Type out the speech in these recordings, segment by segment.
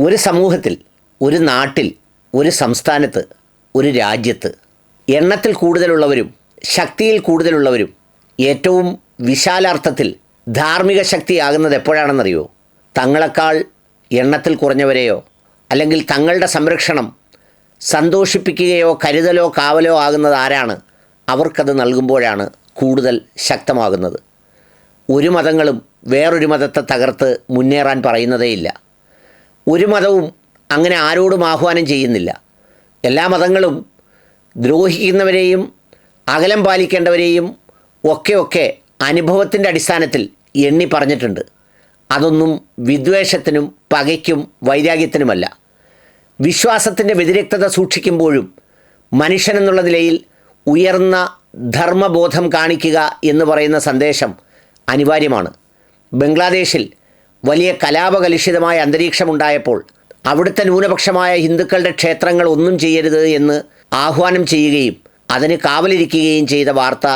ഒരു സമൂഹത്തിൽ ഒരു നാട്ടിൽ ഒരു സംസ്ഥാനത്ത് ഒരു രാജ്യത്ത് എണ്ണത്തിൽ കൂടുതലുള്ളവരും ശക്തിയിൽ കൂടുതലുള്ളവരും ഏറ്റവും വിശാലാർത്ഥത്തിൽ ധാർമ്മിക ശക്തിയാകുന്നത് എപ്പോഴാണെന്നറിയോ? തങ്ങളെക്കാൾ എണ്ണത്തിൽ കുറഞ്ഞവരെയോ അല്ലെങ്കിൽ തങ്ങളുടെ സംരക്ഷണം സന്തോഷിപ്പിക്കുകയോ കരുതലോ കാവലോ ആകുന്നത് ആരാണ്? അവർക്കത് നൽകുമ്പോഴാണ് കൂടുതൽ ശക്തമാകുന്നത്. ഒരു മതങ്ങളും വേറൊരു മതത്തെ തകർത്ത് മുന്നേറാൻ പറയുന്നതേയില്ല. ഒരു മതവും അങ്ങനെ ആരോടും ആഹ്വാനം ചെയ്യുന്നില്ല. എല്ലാ മതങ്ങളും ദ്രോഹിക്കുന്നവരെയും അകലം പാലിക്കേണ്ടവരെയും ഒക്കെ ഒക്കെ അനുഭവത്തിന്റെ അടിസ്ഥാനത്തിൽ എണ്ണി പറഞ്ഞിട്ടുണ്ട്. അതൊന്നും വിദ്വേഷത്തിനും പകയ്ക്കും വൈരാഗ്യത്തിനുമല്ല. വിശ്വാസത്തിന്റെ വ്യതിരക്തത സൂക്ഷിക്കുമ്പോഴും മനുഷ്യനെന്നുള്ള നിലയിൽ ഉയർന്ന ധർമ്മബോധം കാണിക്കുക എന്ന് പറയുന്ന സന്ദേശം അനിവാര്യമാണ്. ബംഗ്ലാദേശിൽ വലിയ കലാപകലുഷിതമായ അന്തരീക്ഷമുണ്ടായപ്പോൾ അവിടുത്തെ ന്യൂനപക്ഷമായ ഹിന്ദുക്കളുടെ ക്ഷേത്രങ്ങൾ ഒന്നും ചെയ്യരുത് എന്ന് ആഹ്വാനം ചെയ്യുകയും അതിന് കാവലിരിക്കുകയും ചെയ്ത വാർത്ത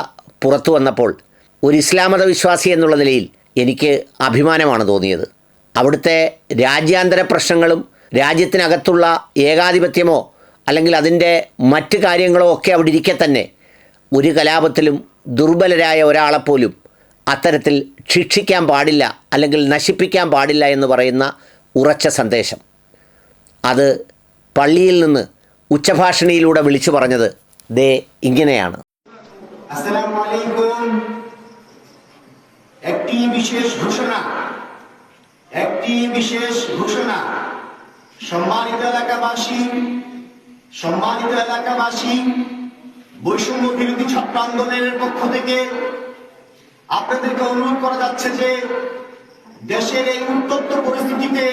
പുറത്തു വന്നപ്പോൾ ഒരു ഇസ്ലാം മത വിശ്വാസി എന്നുള്ള നിലയിൽ എനിക്ക് അഭിമാനമാണ് തോന്നിയത്. അവിടുത്തെ രാജ്യാന്തര പ്രശ്നങ്ങളും രാജ്യത്തിനകത്തുള്ള ഏകാധിപത്യമോ അല്ലെങ്കിൽ അതിന്റെ മറ്റ് കാര്യങ്ങളോ ഒക്കെ അവിടെ ഇരിക്കെ തന്നെ ഒരു കലാപത്തിലും ദുർബലരായ ഒരാളെപ്പോലും അത്തരത്തിൽ ശിക്ഷിക്കാൻ പാടില്ല അല്ലെങ്കിൽ നശിപ്പിക്കാൻ പാടില്ല എന്ന് പറയുന്ന ഉറച്ച സന്ദേശം അത് പള്ളിയിൽ നിന്ന് ഉച്ചഭാഷണിയിലൂടെ വിളിച്ചു പറഞ്ഞത് ദേ ഇങ്ങനെയാണ് আসসালামু আলাইকুম একটি বিশেষ ঘোষণা একটি বিশেষ ঘোষণা সম্মানিত এলাকাবাসী সম্মানিত এলাকাবাসী বৈষম্য বিরোধী ছাত্র আন্দোলনের পক্ষ থেকে আপনাদেরকে অনুরোধ করা যাচ্ছে যে দেশের এই উত্তপ্ত পরিস্থিতিতে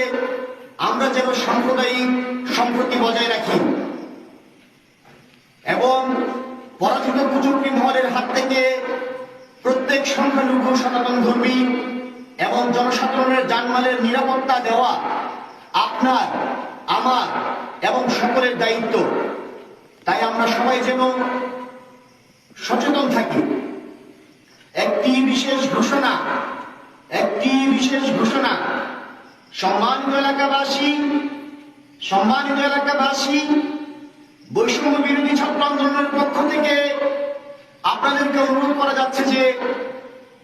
আমরা যেন সাম্প্রদায়িক সম্প্রতি বজায় রাখি এবং পরাজিত কুচুক্তি মহলের হাত থেকে প্রত্যেক সংখ্যালঘু, সনাতন ধর্মী এবং জনসাধারণের জানমালের নিরাপত্তা দেওয়া আপনার, আমার এবং সকলের দায়িত্ব। তাই আমরা সবাই যেন সচেতন থাকি। একটি বিশেষ ঘোষণা, একটি বিশেষ ঘোষণা। সম্মানিত এলাকাবাসী সম্মানিত এলাকাবাসী, বৈষম্য বিরোধী ছাত্র আন্দোলনের পক্ষ থেকে আপনাদেরকে অনুরোধ করা যাচ্ছে যে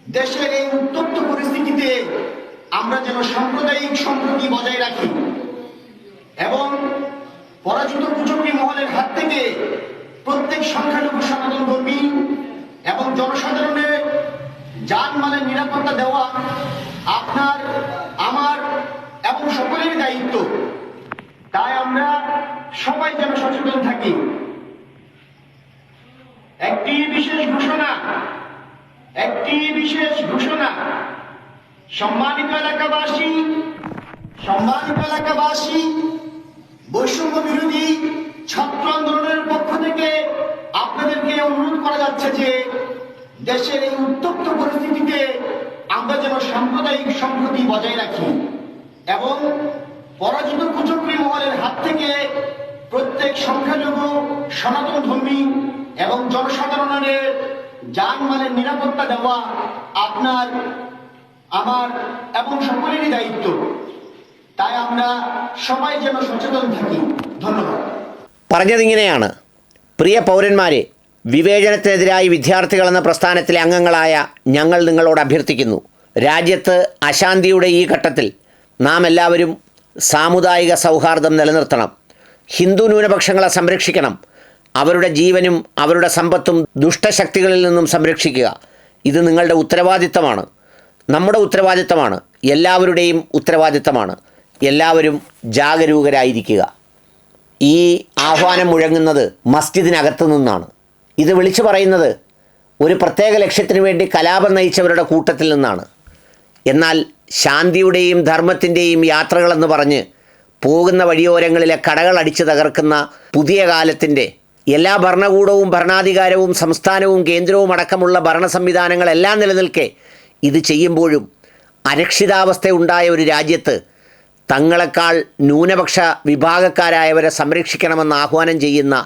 দেশের এই উত্তপ্ত পরিস্থিতিতে আমরা যেন সাম্প্রদায়িক সম্প্রতি বজায় রাখি এবং পরাজিত কুচক্রী মহলের হাত থেকে প্রত্যেক সংখ্যালঘু সনাতন কর্মী এবং জনসাধারণের যানমালের নিরাপত্তা দেওয়া আপনার, আমার এবং সকলেরই দায়িত্ব। তাই আমরা সবাই যেন সচেতন থাকি। একটি বিশেষ ঘোষণা, একটি বিশেষ ঘোষণা, সম্মানিত এলাকাবাসী সম্মানিত এলাকাবাসী, বৈষম্য বিরোধী ছাত্র আন্দোলনের পক্ষ থেকে আপনাদেরকে অনুরোধ করা যাচ্ছে যে দেশের এই উত্তপ্ত পরিস্থিতিতে আমরা যেন সাম্প্রদায়িক সম্প্রতি বজায় রাখি এবং পরাজিত কুচক্রী মহলের হাত থেকে প্রত্যেক সংখ্যালঘু সনাতন ধর্মী এবং জনসাধারণের যানমালের নিরাপত্তা দেওয়া আপনার আমার এবং সকলেরই দায়িত্ব তাই আমরা সবাই যেন সচেতন থাকি ধন্যবাদ പറഞ്ഞതിങ്ങനെയാണ് പ്രിയ പൗരന്മാരെ വിവേചനത്തിനെതിരായി വിദ്യാർത്ഥികളെന്ന പ്രസ്ഥാനത്തിലെ അംഗങ്ങളായ ഞങ്ങൾ നിങ്ങളോട് അഭ്യർത്ഥിക്കുന്നു. രാജ്യത്ത് അശാന്തിയുടെ ഈ ഘട്ടത്തിൽ നാം എല്ലാവരും സാമുദായിക സൗഹാർദ്ദം നിലനിർത്തണം. ഹിന്ദു ന്യൂനപക്ഷങ്ങളെ സംരക്ഷിക്കണം. അവരുടെ ജീവനും അവരുടെ സമ്പത്തും ദുഷ്ടശക്തികളിൽ നിന്നും സംരക്ഷിക്കുക. ഇത് നിങ്ങളുടെ ഉത്തരവാദിത്തമാണ്. നമ്മുടെ ഉത്തരവാദിത്തമാണ്. എല്ലാവരുടെയും ഉത്തരവാദിത്തമാണ്. എല്ലാവരും ജാഗരൂകരായിരിക്കുക. ഈ ആഹ്വാനം മുഴങ്ങുന്നത് മസ്ജിദിനകത്തു നിന്നാണ്. ഇത് വിളിച്ചു പറയുന്നത് ഒരു പ്രത്യേക ലക്ഷ്യത്തിനു വേണ്ടി കലാപം നയിച്ചവരുടെ കൂട്ടത്തിൽ നിന്നാണ്. എന്നാൽ ശാന്തിയുടെയും ധർമ്മത്തിന്റെയും യാത്രകളെന്ന് പറഞ്ഞ് പോകുന്ന വഴിയോരങ്ങളിലെ കടകൾ അടിച്ചു തകർക്കുന്ന പുതിയ കാലത്തിന്റെ എല്ലാ ഭരണകൂടവും ഭരണാധികാരവും സംസ്ഥാനവും കേന്ദ്രവും അടക്കമുള്ള ഭരണ സംവിധാനങ്ങളെല്ലാം നിലനിൽക്കെ ഇത് ചെയ്യുമ്പോഴും അരക്ഷിതാവസ്ഥ ഉണ്ടായ ഒരു രാജ്യത്ത് തങ്ങളെക്കാൾ ന്യൂനപക്ഷ വിഭാഗക്കാരായവരെ സംരക്ഷിക്കണമെന്ന് ആഹ്വാനം ചെയ്യുന്ന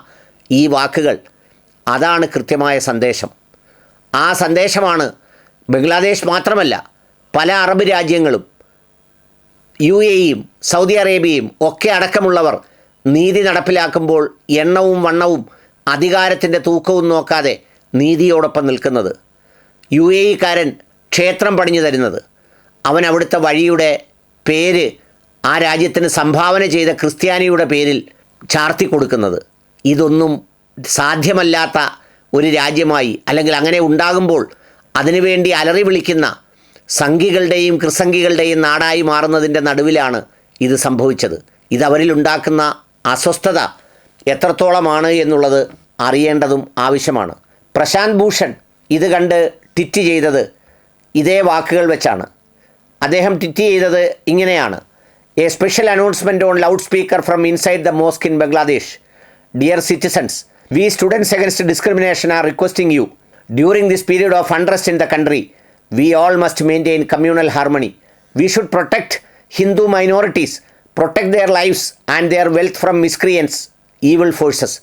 ഈ വാക്കുകൾ അതാണ് കൃത്യമായ സന്ദേശം. ആ സന്ദേശമാണ് ബംഗ്ലാദേശ് മാത്രമല്ല പല അറബ് രാജ്യങ്ങളും യു എയും സൗദി അറേബ്യയും ഒക്കെ അടക്കമുള്ളവർ നീതി നടപ്പിലാക്കുമ്പോൾ എണ്ണവും വണ്ണവും അധികാരത്തിന്റെ തൂക്കവും നോക്കാതെ നീതിയോടൊപ്പം നിൽക്കുന്നത്. യു എ ഇക്കാരൻ ക്ഷേത്രം പണിഞ്ഞു തരുന്നത്. അവൻ അവിടുത്തെ വഴിയുടെ പേര് ആ രാജ്യത്തിന് സംഭാവന ചെയ്ത ക്രിസ്ത്യാനിയുടെ പേരിൽ ചാർത്തി കൊടുക്കുന്നത്. ഇതൊന്നും സാധ്യമല്ലാത്ത ഒരു രാജ്യമായി അല്ലെങ്കിൽ അങ്ങനെ ഉണ്ടാകുമ്പോൾ അതിനുവേണ്ടി അലറി വിളിക്കുന്ന സംഘികളുടെയും ക്രിസംഘികളുടെയും നാടായി മാറുന്നതിന്റെ നടുവിലാണ് ഇത് സംഭവിച്ചത്. ഇത് അവരിൽ ഉണ്ടാക്കുന്ന അസ്വസ്ഥത എത്രത്തോളമാണ് എന്നുള്ളത് അറിയേണ്ടതും ആവശ്യമാണ്. പ്രശാന്ത് ഭൂഷൺ ഇത് കണ്ട് ട്വിറ്റ് ചെയ്തത് ഇതേ വാക്കുകൾ വെച്ചാണ്. അദ്ദേഹം ട്വിറ്റ് ചെയ്തത് ഇങ്ങനെയാണ്. A special announcement on loudspeaker from inside the mosque in Bangladesh. Dear citizens students against discrimination are requesting you during this period of unrest in the country we all must maintain communal harmony we should protect Hindu minorities protect their lifes and their wealth from miscreants evil forces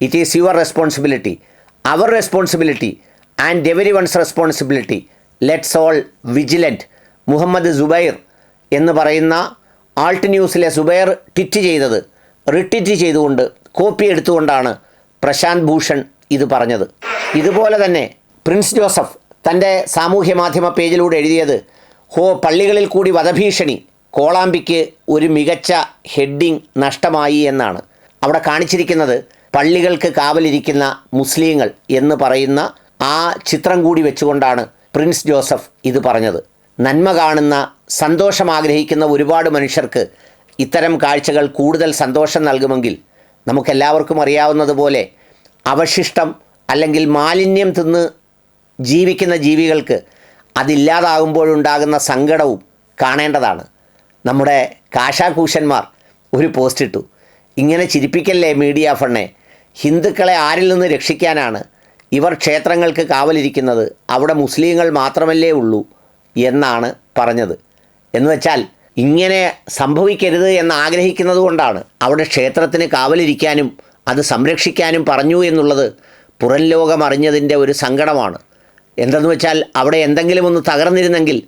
it is your responsibility our responsibility and everyone's responsibility let's all vigilant Muhammad Zubair എന്ന് പറയുന്ന Alt ന്യൂസിലെ Zubair tweet ചെയ്തത് റിട്വിറ്റ് ചെയ്തുകൊണ്ട് copy എടുത്തുകൊണ്ടാണ് Prashant Bhushan ഇത് പറഞ്ഞത്. ഇതുപോലെ തന്നെ Prince Joseph തന്റെ സാമൂഹ്യ മാധ്യമ പേജിലൂടെ എഴുതിയത് ഹോ പള്ളികളിൽ കൂടി വധഭീഷണി കോളാമ്പിക്ക് ഒരു മികച്ച ഹെഡിങ് നഷ്ടമായി എന്നാണ്. അവിടെ കാണിച്ചിരിക്കുന്നത് പള്ളികൾക്ക് കാവലിരിക്കുന്ന മുസ്ലിങ്ങൾ എന്ന് പറയുന്ന ആ ചിത്രം കൂടി വെച്ചുകൊണ്ടാണ് പ്രിൻസ് ജോസഫ് ഇത് പറഞ്ഞത്. നന്മ കാണുന്ന സന്തോഷം ആഗ്രഹിക്കുന്ന ഒരുപാട് മനുഷ്യർക്ക് ഇത്തരം കാഴ്ചകൾ കൂടുതൽ സന്തോഷം നൽകുമെങ്കിൽ നമുക്കെല്ലാവർക്കും അറിയാവുന്നതുപോലെ അവശിഷ്ടം അല്ലെങ്കിൽ മാലിന്യം തിന്ന് ജീവിക്കുന്ന ജീവികൾക്ക് അതില്ലാതാകുമ്പോഴുണ്ടാകുന്ന സങ്കടവും കാണേണ്ടതാണ്. നമ്മുടെ കാശാകൂശന്മാർ ഒരു പോസ്റ്റ് ഇട്ടു ഇങ്ങനെ ചിരിപ്പിക്കല്ലേ മീഡിയ ഫണ്ണെ? ഹിന്ദുക്കളെ ആരിൽ നിന്ന് രക്ഷിക്കാനാണ് ഇവർ ക്ഷേത്രങ്ങൾക്ക് കാവലിരിക്കുന്നത്? അവിടെ മുസ്ലിങ്ങൾ മാത്രമല്ലേ ഉള്ളൂ എന്നാണ് പറഞ്ഞത്. എന്ന് വെച്ചാൽ ഇങ്ങനെ സംഭവിക്കരുത് എന്ന് ആഗ്രഹിക്കുന്നത് കൊണ്ടാണ് അവിടെ ക്ഷേത്രത്തിന് കാവലിരിക്കാനും അത് സംരക്ഷിക്കാനും പറഞ്ഞു എന്നുള്ളത് പുറം ലോകം അറിഞ്ഞതിന്റെ ഒരു സങ്കടമാണ്. എന്തെന്ന് വെച്ചാൽ അവിടെ എന്തെങ്കിലും ഒന്ന് തകർന്നിരുന്നെങ്കിൽ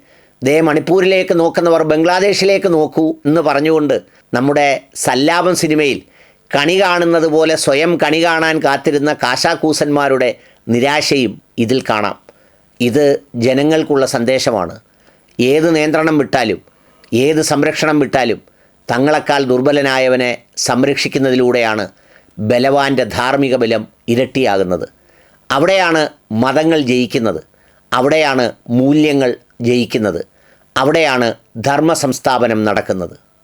ദേ മണിപ്പൂരിലേക്ക് നോക്കുന്നവർ ബംഗ്ലാദേശിലേക്ക് നോക്കൂ എന്ന് പറഞ്ഞുകൊണ്ട് നമ്മുടെ സല്ലാപം സിനിമയിൽ കണി കാണുന്നത് പോലെ സ്വയം കണി കാണാൻ കാത്തിരുന്ന കാശാക്കൂസന്മാരുടെ നിരാശയും ഇതിൽ കാണാം. ഇത് ജനങ്ങൾക്കുള്ള സന്ദേശമാണ്. ഏത് നിയന്ത്രണം വിട്ടാലും ഏത് സംരക്ഷണം വിട്ടാലും തങ്ങളെക്കാൾ ദുർബലനായവനെ സംരക്ഷിക്കുന്നതിലൂടെയാണ് ബലവാന്റെ ധാർമ്മിക ബലം ഇരട്ടിയാകുന്നത്. അവിടെയാണ് മതങ്ങൾ ജയിക്കുന്നത്. അവിടെയാണ് മൂല്യങ്ങൾ ജയിക്കുന്നത്. അവിടെയാണ് ധർമ്മ സംസ്ഥാപനം നടക്കുന്നത്.